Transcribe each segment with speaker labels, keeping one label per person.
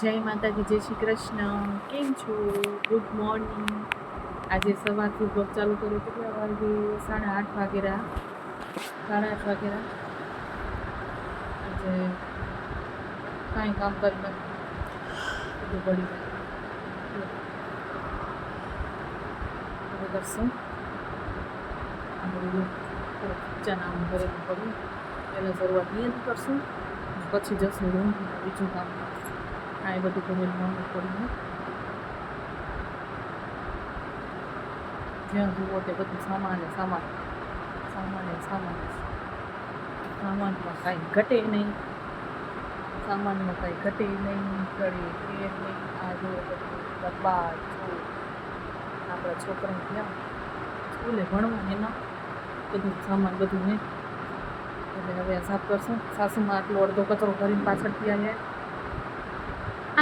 Speaker 1: જય માતાજી, જય શ્રી કૃષ્ણ. કેમ છો? ગુડ મોર્નિંગ આજે સવારથી બ્લોગ ચાલુ કર્યો કેટલા વાગે? સાડા આઠ વાગેરા. સાડા આઠ વાગેરા. આજે કાંઈ કામ કરી નથી બધું પડી ગયું. કરશું. કિચન ભરેલું પડ્યું પહેલાં શરૂઆત નહીં કરશું. પછી જશું રૂમ બીજું કામ આ એ બધું નવું પડ્યું જ્યાં જુઓ તે બધું સામાન સામાન સામાન સામાન સામાનમાં કાંઈ ઘટે નહીં. સામાનમાં કાંઈ ઘટે નહીં કડે એ નહીં. આ જુઓ બધું ડબ્બા આપણા છોકરા ગયા સ્કૂલે ભણવા એના. બધું સામાન બધું નહીં. એટલે હવે સાફ કરશું. સાસુમાં આટલો અડધો કચરો કરીને પાછળથી આવ્યા.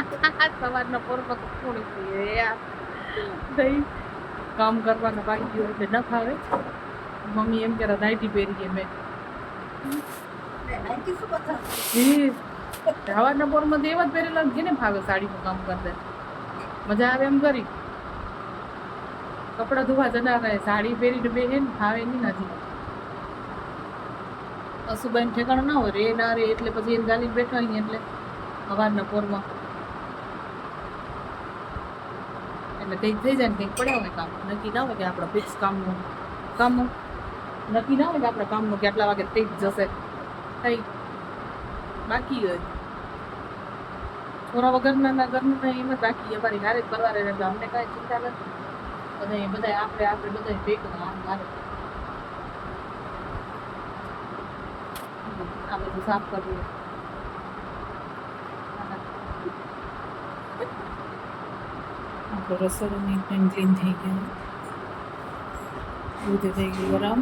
Speaker 1: સવારના તો થોડી થઈ કામ કરવાના બાકી ગયો એટલે ન ફાવે મમ્મી એમ કે નાઇટી પહેરી ગઈ મેં. સવારના પોરમાં તો એવા જ પહેરેલા જેને ફાવે સાડીનું કામ કરતે. મજા આવે એમ કરી. કપડાં ધોવા જના રહે સાડી પહેરીને ને ફાવે નહીં નથી અસુબાઈ ઠેકાણું ના હોય રે ના રે એટલે પછી એને ગાલી બેઠા એટલે સવારના પોરમાં. એટલે કંઈક થઈ જાય ને કંઈક પડ્યા હોય કામ. નક્કી ના હોય કે આપણા ફિક્સ કામનું કામનું. નક્કી ના હોય કે આપણા કામનું કે આટલા વાગે થઈ જશે. થઈ બાકી હોય. થોડા વગરના ઘરનું એમ જ બાકી અમારી હારે જ પરવારે એટલે અમને કાંઈ ચિંતા નથી. બધા બધા આપણે આપણે બધા ભેગું આમ મારે આ બધું સાફ કરવું આપણો રસોડો નીટ ક્લીન થઈ ગયો. દૂધ થઈ ગયું ગરમ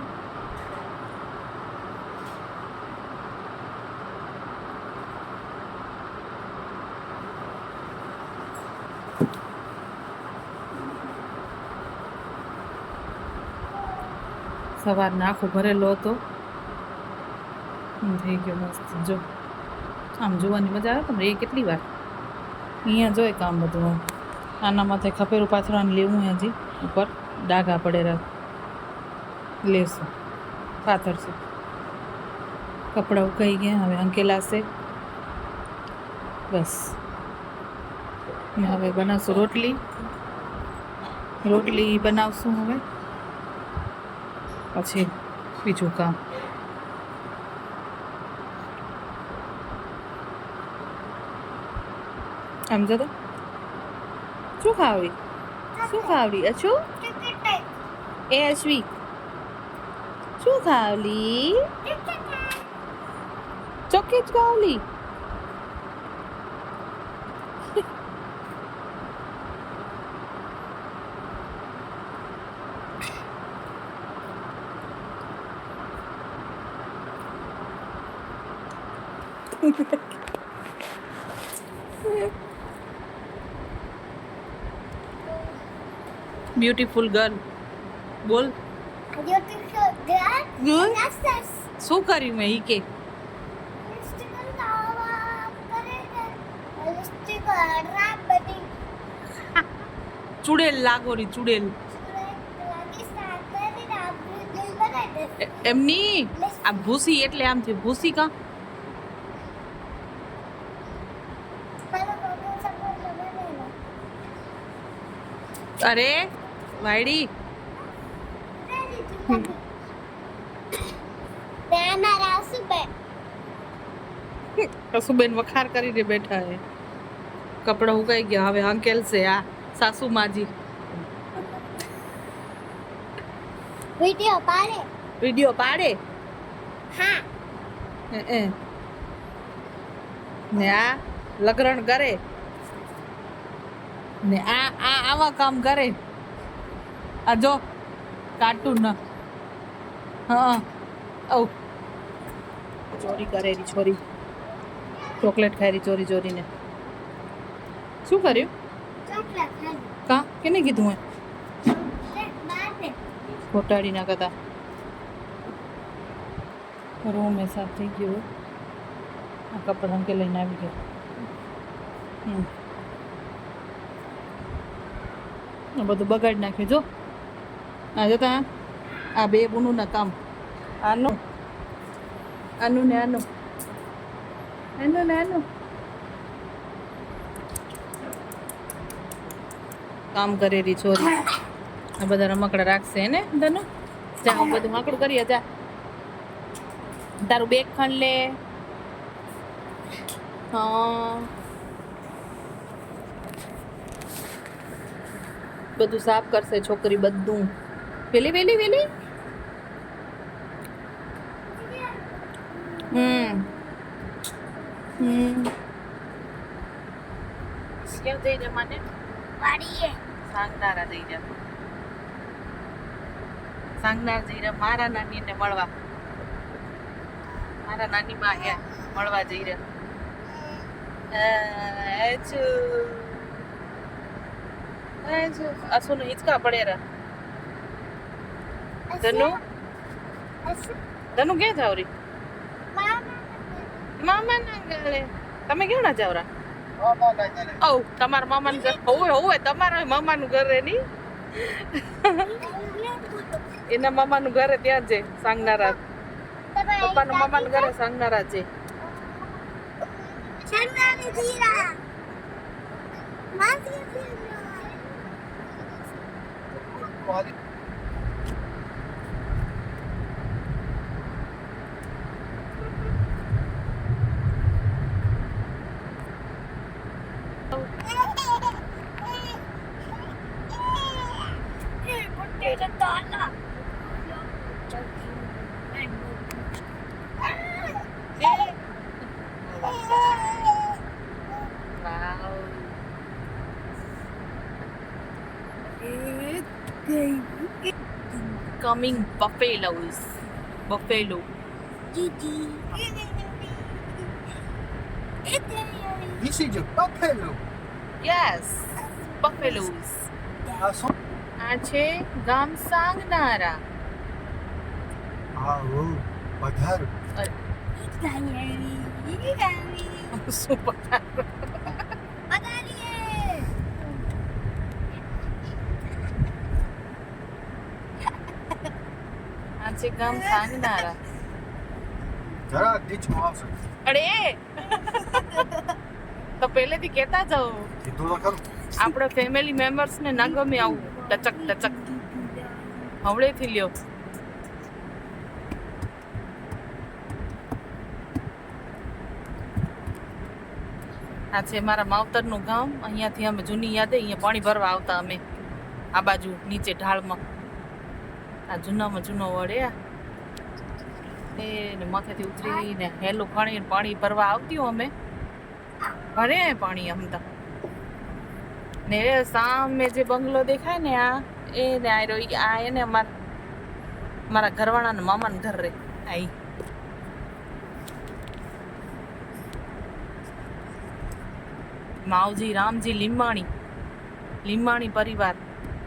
Speaker 1: સવાર નાખો ભરેલો હતો. થઈ ગયો મસ્ત. જો, આમ જોવાની મજા આવે તમને એ કેટલી વાર. અહીંયા જોઈ કામ બધું. આના માથે ખપેરું પાથરવાનું લેવું હજી. ઉપર ડાઘા પડેલા લેશું. પાથરશું. કપડાં ઉકાઈ ગયા, હવે અંકેલાશે બસ. હવે બનાવશું રોટલી. રોટલી બનાવશું હવે. પછી બીજું કામ. આમ જો તો શું ખાવડી શું ખાવડી અછુ એ અશ્વી શું ખાવલી ચોકી જ ખાવલી બ્યુટીફુલ ગર્લ બોલ. શું કર્યું મેં ઈ કે? ચુડેલ લાગો રી ચુડેલ એમની? આ ભૂસી એટલે આમ છે ભૂસી કા? અરે વાયડી? કસુબેન વખાર કરીને બેઠા હે કપડા ઉકાઈ ગયા હવે અંકેલ છે આ સાસુ માજી
Speaker 2: વિડિયો પાડે.
Speaker 1: વિડિયો પાડે?
Speaker 2: હા.
Speaker 1: હે. ને આ લગરણ કરે. ને આ આ આવા કામ કરે. આ જો કાર્ટૂન ના હા ઓ ચોરી કરેલી છોરી ચોકલેટ ખાયરી ચોરી ચોરીને શું કર્યું
Speaker 2: ચોકલેટ ખાધી
Speaker 1: કા કેને કીધું હે
Speaker 2: બારે
Speaker 1: ઘોટાડી ના કરતા રૂમ એ સાફ થઈ ગયો આ કપડાં કે લઈને આવી ગયા હમ આ બધું બગાડી નાખ્યું જો આ જતા આ બે બુનું નકામ આનું. આનું ને આનું. આનું ને આનું. કામ કરેલી છોરી. આ બધા રમકડા રાખશે ને તને જા હું બધું હાંકડું કરીએ જા. તારું બેગ ખણ લે. હા. બધું સાફ કરશે છોકરી બધું. વેલી વેલી વેલી? હમ. હમ.
Speaker 2: વાડીએ.
Speaker 1: સાંગનારા જઈ જા સાંગનાર જઈ રહ્યા મારા નાની ને મળવા. મારા નાની માં હે મળવા જઈ રહ્યા. અસુનો હિંચકા પડે રા ધનુ? ધનુ ક્યાં જાવ રી મામા ના ગળે તમે કેવું ના જાવ રા ઓ તમારા મામાનું ઘર. હોવે હોવે તમારા મામાનું ઘર રે ની? એના મામાનું ઘરે ત્યાં છે સાંગનારા. પપ્પાનું મામાનું ઘરે સાંગનારા છે.
Speaker 2: માસી જીરા
Speaker 1: વાવ coming buffaloes buffalo
Speaker 3: This is a buffalo.
Speaker 1: Yes buffaloes
Speaker 3: આ
Speaker 1: છે ગામ સાંગનારા
Speaker 3: આવો પધાર
Speaker 1: શું પતા આ છે ગામ સાંગનારા
Speaker 3: જરા નીચમાં આવશે.
Speaker 1: અરે! તો પહેલેથી કહેતા જાઓ
Speaker 3: કીધું તો ખરું.
Speaker 1: આપણે ફેમિલી મેમ્બર્સ ને ના ગમે આવું. ટચક ટચક. હવળેથી લ્યો. આ છે મારા માવતરનું ગામ. અહીંયાથી અમે જૂની યાદે અહીંયા પાણી ભરવા આવતા અમે. આ બાજુ નીચે ઢાળમાં. આ જૂનામાં જૂનો વડે એ ને માથેથી ઉતરીને હેલું ખાણી પાણી ભરવા આવતી અમે. ભરે પાણી અમતા ને સામે જે બંગલો દેખાય ને આ એ ને આ એને મારા મારા ઘરવાળાના મામાના ઘર રે આઈ માવજી, રામજી, લીંબાણી. લીંબાણી પરિવાર.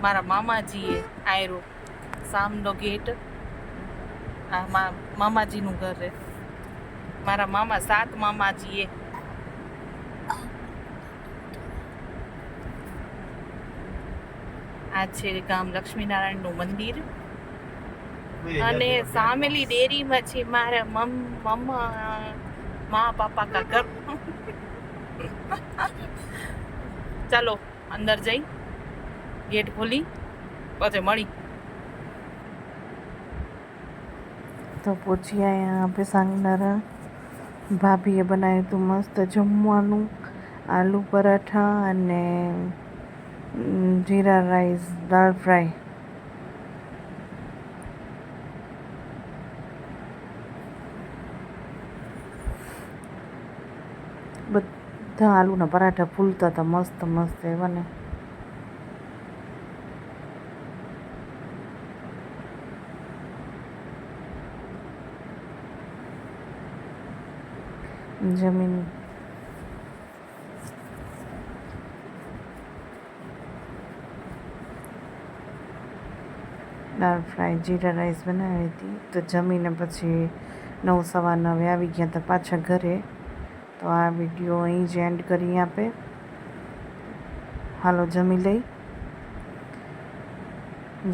Speaker 1: મારા મામાજીએ આયરો સામનો ગેટ આ મામાજીનું ઘર રહે મારા મામા, સાત મામાજીએ. આ છે ગામ લક્ષ્મીનારાયણનું મંદિર. અને સામેલી ડેરીમાં છે મારા મમ, મમ્મા મા પાપા કા ઘર. ચાલો, અંદર જઈ. ગેટ ખોલી પછી મળી. તો પહોંચી આયા यहाँ पे सांगनारा ભાભીએ બનાવ્યું હતું મસ્ત જમવાનું આલુ પરાઠા અને ઉમ, જીરા રાઈસ દાળ ફ્રાય બધા આલુના પરાઠા ફૂલતા હતા મસ્ત મસ્ત એવા ને જમીન. દાળ ફ્રાય, જીરા રાઈસ બનાવી હતી. તો જમીને પછી નવ સવા નવે આવી ગયા હતા પાછા ઘરે. તો આ વીડિયો અહીં જ એન્ડ કરી આપે.
Speaker 4: હાલો, જમી લઈ.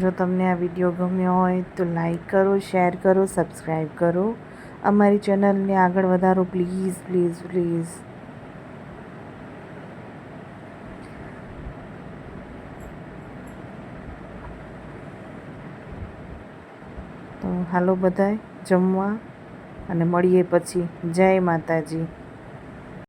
Speaker 4: જો તમને આ વીડિયો ગમ્યો હોય તો લાઈક કરો શેર કરો સબસ્ક્રાઈબ કરો. અમારી ચેનલને આગળ વધારો પ્લીઝ પ્લીઝ પ્લીઝ તો હાલો બધાય, જમવા અને મળીએ પછી. જય માતાજી.